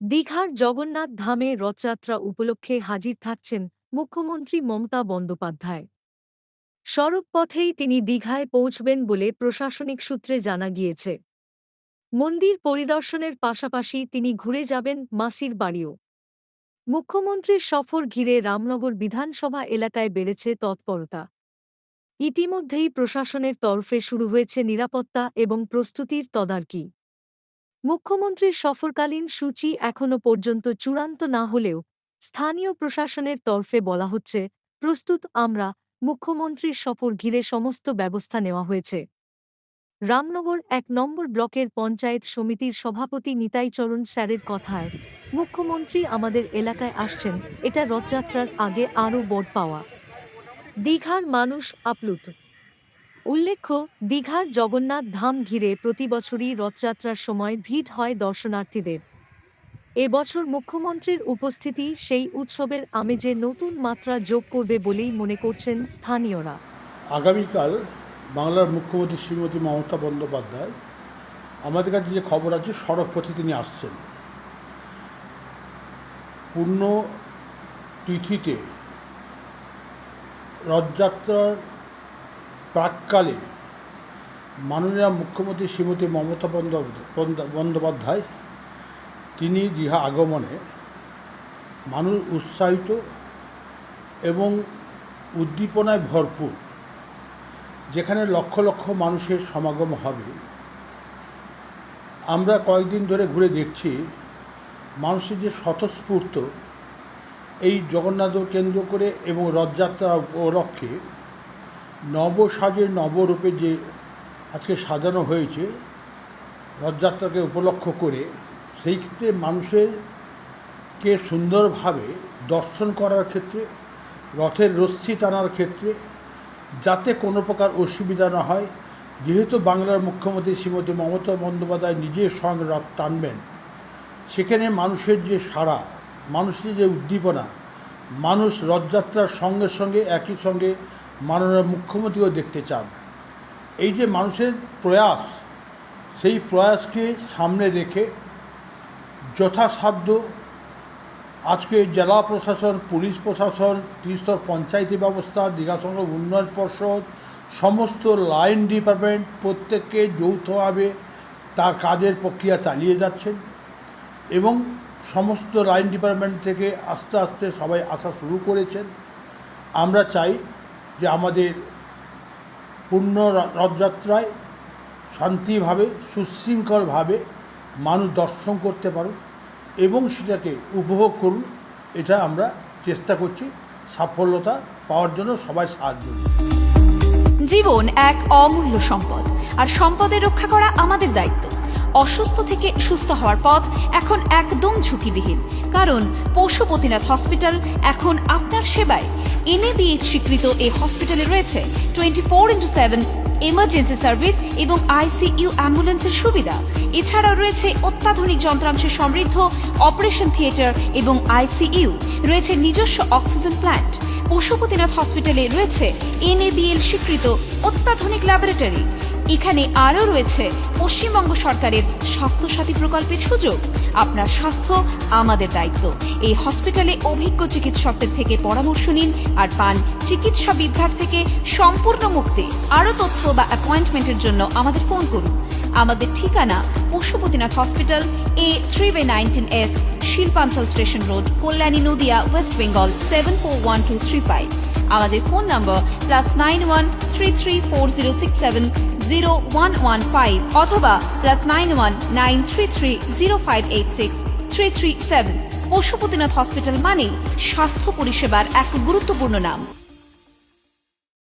দীঘার জগন্নাথ ধামে রথযাত্রা উপলক্ষে হাজির থাকছেন মুখ্যমন্ত্রী মমতা বন্দ্যোপাধ্যায়। সড়ক পথেই তিনি দীঘায় পৌঁছবেন বলে প্রশাসনিক সূত্রে জানা গিয়েছে। মন্দির পরিদর্শনের পাশাপাশি তিনি ঘুরে যাবেন মাসির বাড়িও। মুখ্যমন্ত্রীর সফর ঘিরে রামনগর বিধানসভা এলাকায় বেড়েছে তৎপরতা। ইতিমধ্যেই প্রশাসনের তরফে শুরু হয়েছে নিরাপত্তা এবং প্রস্তুতির তদারকি। মুখ্যমন্ত্রীর সফরকালীন সূচি এখনও পর্যন্ত চূড়ান্ত না হলেও স্থানীয় প্রশাসনের তরফে বলা হচ্ছে, প্রস্তুত আমরা মুখ্যমন্ত্রীর সফর ঘিরে সমস্ত ব্যবস্থা নেওয়া হয়েছে। রামনগর এক নম্বর ব্লকের পঞ্চায়েত সমিতির সভাপতি নিতাইচরণ স্যারের কথায়, মুখ্যমন্ত্রী আমাদের এলাকায় আসছেন, এটা রথযাত্রার আগে আরও বোর্ড পাওয়া। দীঘার মানুষ আপ্লুত। উল্লেখ্য, দীঘার জগন্নাথ ধাম ঘিরে প্রতি বছরই রথযাত্রার সময় ভিড় হয় দর্শনার্থীদের। এবছর মুখ্যমন্ত্রীর উপস্থিতি সেই উৎসবের আমেজে নতুন মাত্রা যোগ করবে বলেই মনে করছেন স্থানীয়রা। আগামীকাল বাংলার মুখ্যমন্ত্রী শ্রীমতী মমতা বন্দ্যোপাধ্যায় আমাদের কাছে যে খবর আছে, সড়ক পথে তিনি আসছেন। পূর্ণ তিথিতে রথযাত্রার প্রাককালে মাননীয় মুখ্যমন্ত্রী শ্রীমতী মমতা বন্দ্যোপাধ্যায়, তিনি দীঘা আগমনে মানুষ উৎসাহিত এবং উদ্দীপনায় ভরপুর, যেখানে লক্ষ লক্ষ মানুষের সমাগম হবে। আমরা কয়েকদিন ধরে ঘুরে দেখছি মানুষের যে স্বতঃস্ফূর্ত এই জগন্নাথ কেন্দ্র করে এবং রথযাত্রা উপলক্ষে নবসাজের নবরূপে যে আজকে সাজানো হয়েছে, রথযাত্রাকে উপলক্ষ করে, সেই ক্ষেত্রে মানুষের কে সুন্দরভাবে দর্শন করার ক্ষেত্রে, রথের রশ্মি টানার ক্ষেত্রে যাতে কোনো প্রকার অসুবিধা না হয়। যেহেতু বাংলার মুখ্যমন্ত্রী শ্রীমতী মমতা বন্দ্যোপাধ্যায় নিজে সঙ্গে রথ টানবেন, সেখানে মানুষের যে সাড়া, মানুষের যে উদ্দীপনা, মানুষ রথযাত্রার সঙ্গে সঙ্গে, একই সঙ্গে মাননীয় মুখ্যমন্ত্রীও দেখতে চান। এই যে মানুষের প্রয়াস, সেই প্রয়াসকে সামনে রেখে যথাসাধ্য আজকে জেলা প্রশাসন, পুলিশ প্রশাসন ত্রিস্তর পঞ্চায়েতি ব্যবস্থা, দীঘা সংঘ উন্নয়ন পর্ষদ, সমস্ত লাইন ডিপার্টমেন্ট প্রত্যেককে যৌথভাবে তার কাজের প্রক্রিয়া চালিয়ে যাচ্ছেন এবং সমস্ত লাইন ডিপার্টমেন্ট থেকে আস্তে আস্তে সবাই আসা শুরু করেছেন। আমরা চাই যে আমাদের পূর্ণ রথযাত্রায় শান্তিভাবে, সুশৃঙ্খলভাবে মানুষ দর্শন করতে পারুন এবং সেটাকে উপভোগ করুন, এটা আমরা চেষ্টা করছি সাফল্যতা পাওয়ার জন্য সবাই সাহায্য জীবন এক অমূল্য সম্পদ, আর সম্পদের রক্ষা করা আমাদের দায়িত্ব। অসুস্থ থেকে সুস্থ হওয়ার পথ এখন একদম ঝুঁকিবিহীন। কারণ পশুপতিনাথ হসপিটাল এখন আপনার সেবায়। এনএবিএইচ স্বীকৃত এই হসপিটালে রয়েছে twenty four into seven emergency service এবং আইসিইউ অ্যাম্বুলেন্সের সুবিধা। এছাড়াও রয়েছে অত্যাধুনিক যন্ত্রাংশে সমৃদ্ধ অপারেশন থিয়েটার এবং আইসিইউ। রয়েছে নিজস্ব অক্সিজেন প্ল্যান্ট। পশুপতিনাথ হসপিটালে রয়েছে এনএবিএল স্বীকৃত অত্যাধুনিক ল্যাবরেটরি। এখানে আরও রয়েছে পশ্চিমবঙ্গ সরকারের স্বাস্থ্যসাথী প্রকল্পের সুযোগ। আপনার স্বাস্থ্য আমাদের দায়িত্ব। এই হসপিটালে অভিজ্ঞ চিকিৎসকদের থেকে পরামর্শ নিন আর পান চিকিৎসা বিভ্রাট থেকে সম্পূর্ণ মুক্তি। আরও তথ্য বা অ্যাপয়েন্টমেন্টের জন্য আমাদের ফোন করুন। আমাদের ঠিকানা Pashupatinath hospital, A three by nineteen S, শিল্পাঞ্চল station road, Kalyani Nadia, West Bengal, seven four one two three five. আমাদের phone number plus nine one three three four zero six seven zero one one five অথবা plus nine one nine three three zero five eight six three three seven Pashupatinath hospital মানে স্বাস্থ্য পরিষেবার এক গুরুত্বপূর্ণ নাম।